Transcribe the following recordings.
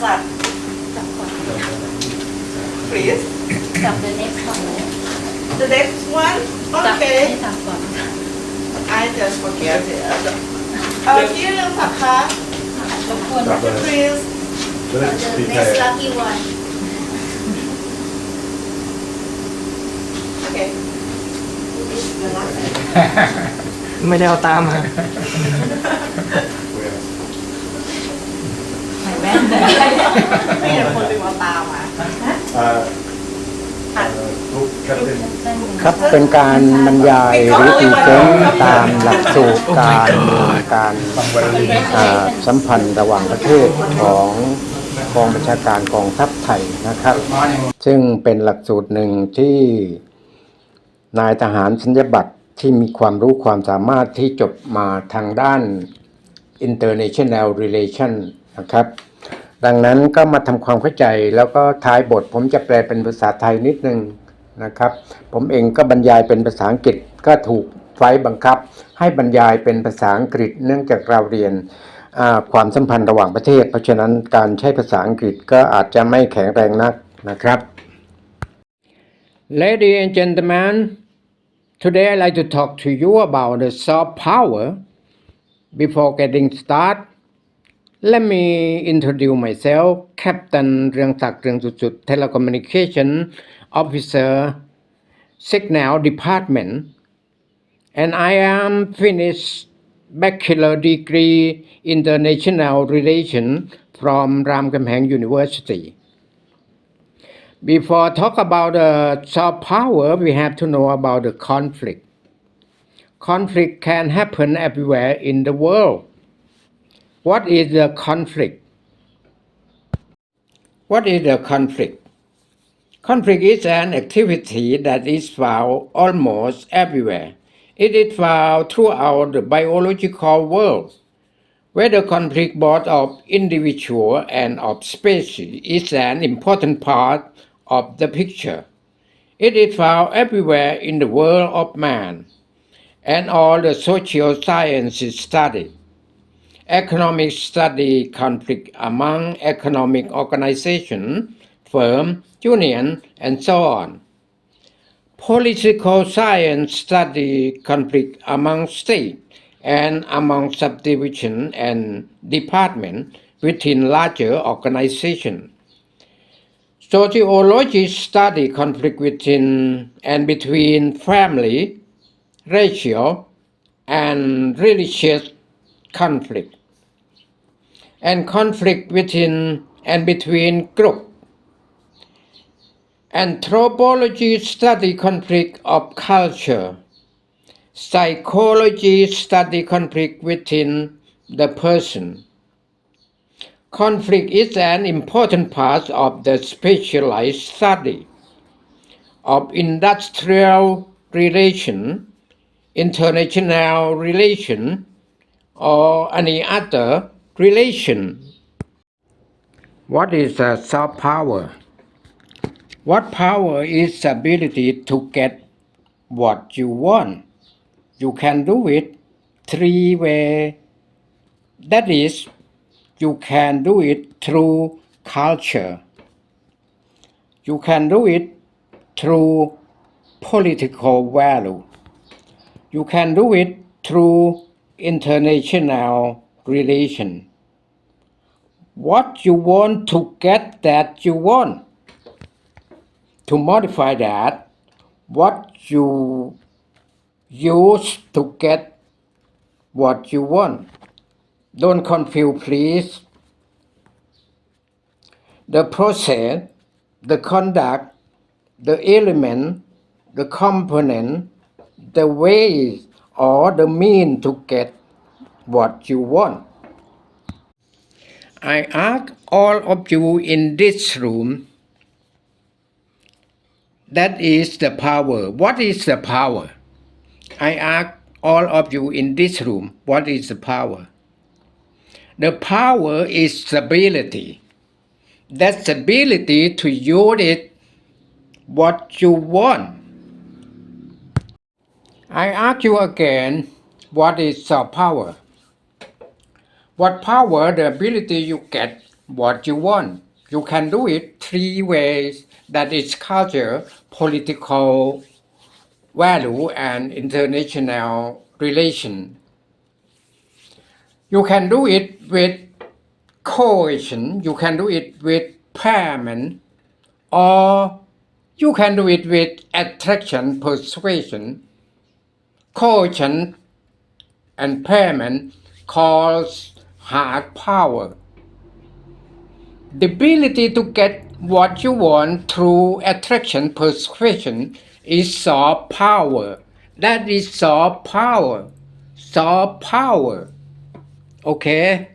start จับก่อน please จับ the next one เลย the next one จับให้ okay จับก่อน I just forget it เออที่เรื่องสักคะ รบกวนจับเลย please Let's the prepare. next lucky one okay ไม่ได้เอาตามมา Where? ใส่แว่นเลย ไม่เห็นคนลืมเอาตามมา Uh, uh, look, Captain. ครับเป็นการบรรยายหรือพรีเซนต์ตามหลักสูตรการการ Somewhere อ่าสัมพันธ์ระหว่างประเทศของกองบัญชาการกองทัพไทยนะครับ ซึ่งเป็นหลักสูตรหนึ่งที่นายทหารสัญญบัตรที่มีความรู้ความสามารถที่จบมาทางด้าน international relation นะครับ ดังนั้นก็มาทำความเข้าใจแล้วก็ท้ายบท ผมจะแปลเป็นภาษาไทยนิดนึงนะครับ ผมเองก็บรรยายเป็นภาษาอังกฤษก็ถูกไฟบังคับ ให้บรรยายเป็นภาษาอังกฤษ เนื่องจากเราเรียนความสัมพันธ์ระหว่างประเทศ เพราะฉะนั้นการใช้ภาษาอังกฤษก็อาจจะไม่แข็งแรงนักนะครับ Ladies and gentlemen today I'd like to talk to you about the soft power before getting started Let me introduce myself, Captain Ryangsak Ryangsuchut, Telecommunication Officer, Signal Department, and I am finished bachelor degree international relation from ramkamheng University. Before talk about the soft power, we have to know about the conflict. Conflict can happen everywhere in the world what is the conflict? What is the conflict? Conflict is an activity that is found almost everywhere. It is found throughout the biological world. Whether conflict both of individual and of species is an important part of the picture. It is found everywhere in the world of man, and all the social sciences study. Economic study conflict among economic organization, firm, union, and so on. Political science study conflict among state and among subdivision and department within larger organization. Sociology study conflict within and between family, racial, and religious conflict and conflict within and between group. Anthropology study conflict of culture. Psychology study conflict within the person. Conflict is an important part of the specialized study of industrial relation, international relation, or any other relation. What is a soft power? What power is the ability to get what you want? You can do it three way. That is, you can do it through culture. You can do it through political value. You can do it through international relation. What you want to get that you want. To modify that, what you use to get what you want. Don't confuse, please. The process, the conduct, the element, the component, the way or the mean to get what you want. I ask all of you in this room that is the power. What is the power? I ask all of you in this room, what is the power? The power is stability. That's the ability to use it what you want. I ask you again, what is the power? What power the ability you get what you want. You can do it three ways that is culture, political value, and international relation. You can do it with coalition, you can do it with parliament, or you can do it with attraction, persuasion. Coalition and parliament calls hard power. The ability to get what you want through attraction, persuasion is soft power. That is soft power. Soft power. Okay?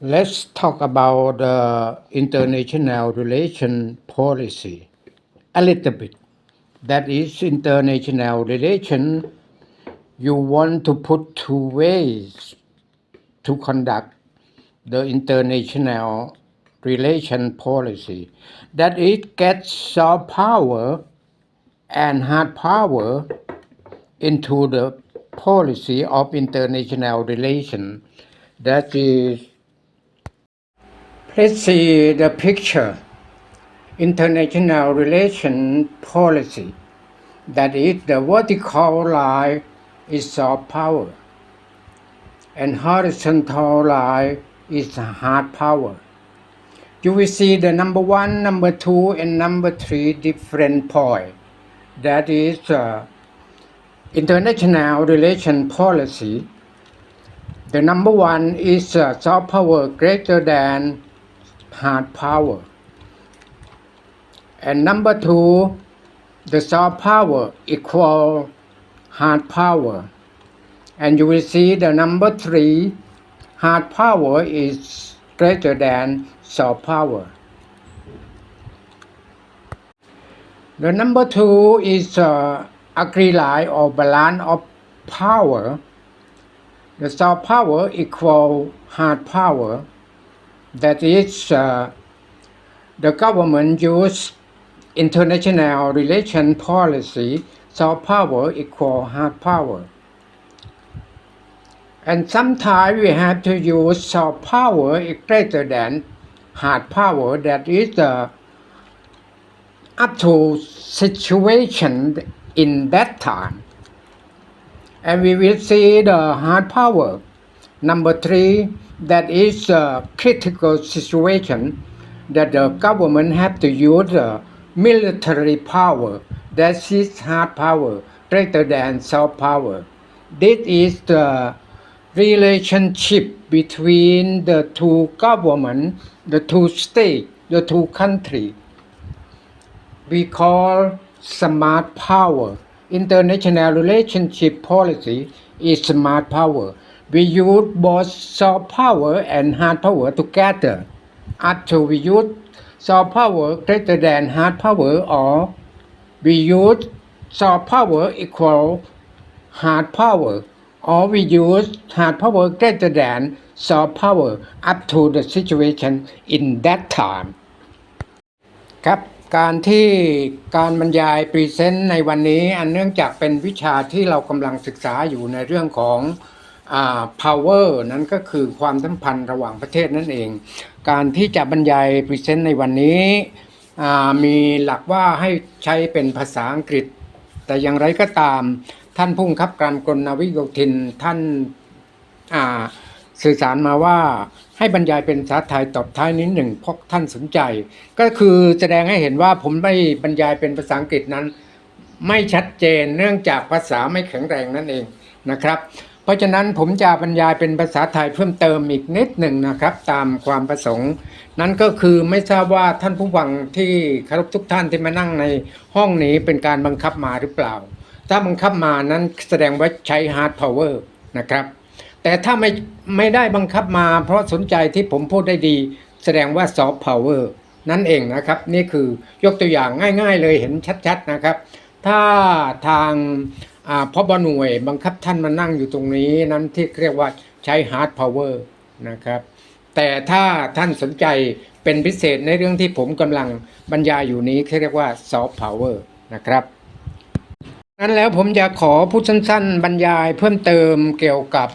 Let's talk about uh, international relation policy a little bit. That is international relation. You want to put two ways to conduct the international relation policy. That it gets soft power and hard power into the policy of international relation. That is Let's see the picture. International relation policy. That is the vertical line is soft power. And horizontal line is hard power. You will see the number one, number two, and number three different point. That is uh, international relation policy. The number one is uh, soft power greater than hard power. And number two, the soft power equal hard power. And you will see the number three, hard power is greater than soft power. The number two is uh, agree line or balance of power. The soft power equal hard power. That is, uh, the government use international relation policy, soft power equal hard power. And sometimes we have to use soft power greater than hard power. That is uh, up to situation in that time. And we will see the hard power. Number three, that is a critical situation that the government have to use uh, military power. That is hard power greater than soft power. This is the relationship between the two government, the two state, the two country. We call smart power. International relationship policy is smart power. We use both soft power and hard power together. After we use soft power greater than hard power or we use soft power equal hard power or we use hard power greater than soft power up to the situation in that time ครับการที่การบรรยายพรีเซนต์ในวันนี้อันเนื่องจากเป็นวิชาที่เรากำลังศึกษาอยู่ในเรื่องของอ power นั้นก็คือความสัมพันธ์ระหว่างประเทศนั่นเอง การที่จะบรรยายพรีเซนต์ในวันนี้ มีหลักว่าให้ใช้เป็นภาษาอังกฤษ แต่อย่างไรก็ตามท่านผู้บังคับการกรมนาวิโยธินท่านาสื่อสารมาว่าให้บรรยายเป็นภาษาไทยตอบท้ายนิดหนึ่งเพราะท่านสนใจ ก็คือแสดงให้เห็นว่าผมไม่บรรยายเป็นภาษาอังกฤษนั้น ไม่ชัดเจนเนื่องจากภาษาไม่แข็งแรงนั่นเองนะครับ เพราะฉะนั้นผมจะบรรยายเป็นภาษาไทยเพิ่มเติมอีกนิดหนึ่งนะครับ ตามความประสงค์ นั่นก็คือไม่ทราบว่าท่านผู้ฟังที่คารพทุกท่านที่มานั่งในห้องนี้เป็นการบังคับมาหรือเปล่า ถ้าบังคับมานั้นแสดงว่าใช้ hard power นะครับ แต่ถ้าไม่ไม่ได้บังคับมา เพราะสนใจที่ผมพูดได้ดี แสดงว่า soft power นั่นเองนะครับ นี่คือยกตัวอย่างง่าย ๆ เลยเห็นชัด ๆนะครับ ถ้าทาง พบหน่วยบังคับท่านมานั่งอยู่ตรงนี้นั้นที่เรียกว่าใช้ hard power นะครับแต่ถ้าท่านสนใจเป็นพิเศษในเรื่องที่ผมกำลังบรรยายอยู่นี้เขาเรียกว่า soft power นะครับนั้นแล้วผมจะขอพูดสั้นๆ บรรยายเพิ่มเติมเกี่ยวกับ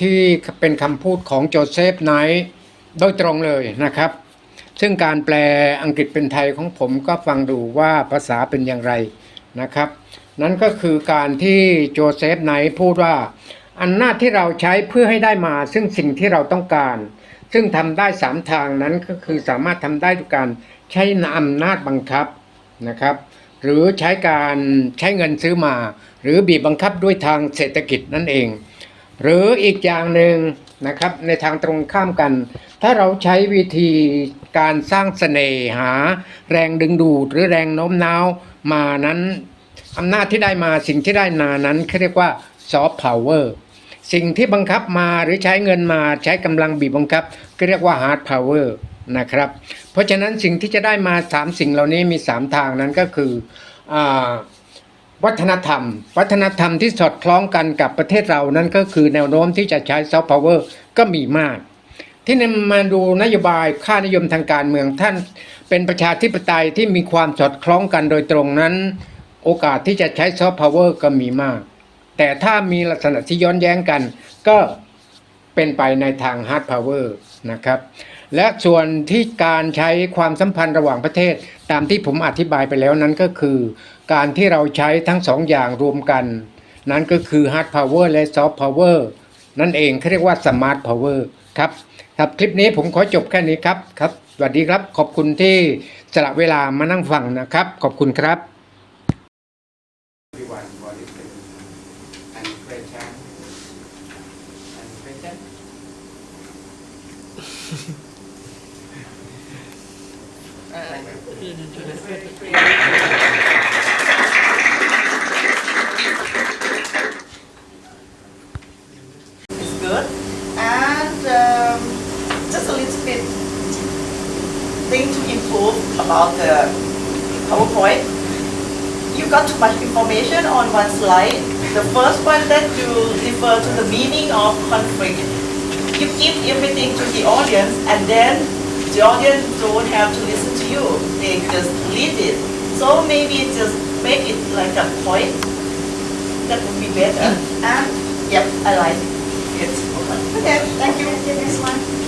ที่เป็นคำพูดของโจเซฟไนท์โดยตรงเลยนะครับ ซึ่งการแปลอังกฤษเป็นไทยของผมก็ฟังดูว่าภาษาเป็นอย่างไรนะครับ นั่นก็คือการที่โจเซฟไนท์พูดว่าอำนาจที่เราใช้เพื่อให้ได้มาซึ่งสิ่งที่เราต้องการ ซึ่งทำได้สามทางนั้นก็คือสามารถทำได้ด้วยการใช้อำนาจบังคับนะครับ หรือใช้การใช้เงินซื้อมา หรือบีบบังคับด้วยทางเศรษฐกิจนั่นเอง หรืออีกอย่างหนึ่งนะครับในทางตรงข้ามกัน ถ้าเราใช้วิธีการสร้างเสน่หา แรงดึงดูดหรือแรงโน้มน้าวมานั้น อำนาจที่ได้มาสิ่งที่ได้นานั้นเขาเรียกว่าซอฟต์พาวเวอร์สิ่งที่บังคับมาหรือใช้เงินมาใช้กำลังบีบบังคับ ก็เรียกว่าฮาร์ดพาวเวอร์นะครับเพราะฉะนั้นสิ่งที่จะได้มา 3 สิ่งเหล่านี้มี 3 ทางนั้นก็คืออวัฒนธรรม วัฒนธรรมที่สอดคล้องกันกับประเทศเรานั้นก็คือแนวโน้มที่จะใช้ซอฟต์พาวเวอร์ก็มีมาก ที่นำมาดูนโยบายค่านิยมทางการเมืองท่านเป็นประชาธิปไตยที่มีความสอดคล้องกันโดยตรงนั้น โอกาสที่จะใช้ซอฟต์พาวเวอร์ก็มีมาก แต่ถ้ามีลักษณะที่ย้อนแย้งกัน ก็เป็นไปในทางฮาร์ดพาวเวอร์นะครับ และส่วนที่การใช้ความสัมพันธ์ระหว่างประเทศ ตามที่ผมอธิบายไปแล้วนั้นก็คือ การที่เราใช้ทั้งสองอย่างรวมกัน นั้นก็คือฮาร์ดพาวเวอร์และซอฟต์พาวเวอร์นั่นเองเขาเรียกว่าสมาร์ทพาวเวอร์ครับครับคลิปนี้ผมขอจบแค่นี้ครับครับสวัสดีครับขอบคุณที่สละเวลามานั่งฟังนะครับ ขอบคุณครับ It's good. And um, just a little bit thing to improve about the PowerPoint. You got too much information on one slide. The first one that you refer to the meaning of conflict. You give everything to the audience and then the audience don't have to listen to you. They just read it. So maybe just make it like a point. That would be better. And yep, I like it. Okay, thank you. The next one.